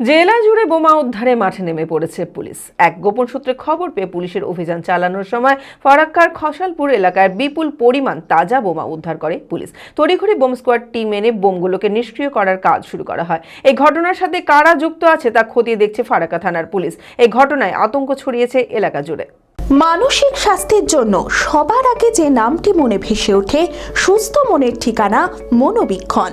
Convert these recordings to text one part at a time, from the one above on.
জেলা জুড়ে বোমা উদ্ধারে মাঠে নেমে পড়েছে পুলিশ। এক গোপন সূত্রে খবর পেয়ে পুলিশের অভিযান চালানোর সময় ফরাক্কার খসালপুর এলাকায় বিপুল পরিমাণ তাজা বোমা উদ্ধার করে পুলিশ। তড়িঘড়ি বোম স্কোয়াড টিম এনে বোমগুলোকে নিষ্ক্রিয় করার কাজ শুরু করা হয়। এই ঘটনার সাথে কারা যুক্ত আছে তা খতিয়ে দেখছে ফারাক্কা থানার পুলিশ। এই ঘটনায় আতঙ্ক ছড়িয়েছে এলাকা জুড়ে। মানসিক স্বাস্থ্যের জন্য সবার আগে যে নামটি মনে ভেসে ওঠে, সুস্থ মনের ঠিকানা মনোবীক্ষণ।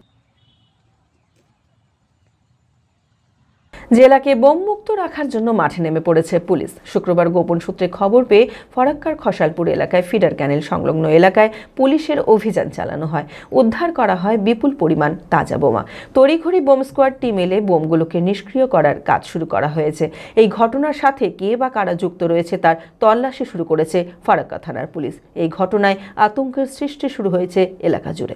জেলাকে বোমমুক্ত রাখার জন্য মাঠে নেমে পড়েছে পুলিশ। শুক্রবার গোপন সূত্রে খবর পেয়ে ফরাক্কার খসালপুর এলাকায় ফিডার ক্যানেল সংলগ্ন এলাকায় পুলিশের অভিযান চালানো হয়। উদ্ধার করা হয় বিপুল পরিমাণ তাজা বোমা। তড়িঘড়ি বোম স্কোয়াড টিম এলে বোমগুলোকে নিষ্ক্রিয় করার কাজ শুরু করা হয়েছে। এই ঘটনার সাথে কে বা কারা যুক্ত রয়েছে তার তল্লাশি শুরু করেছে ফারাক্কা থানার পুলিশ। এই ঘটনায় আতঙ্কের সৃষ্টি শুরু হয়েছে এলাকা জুড়ে।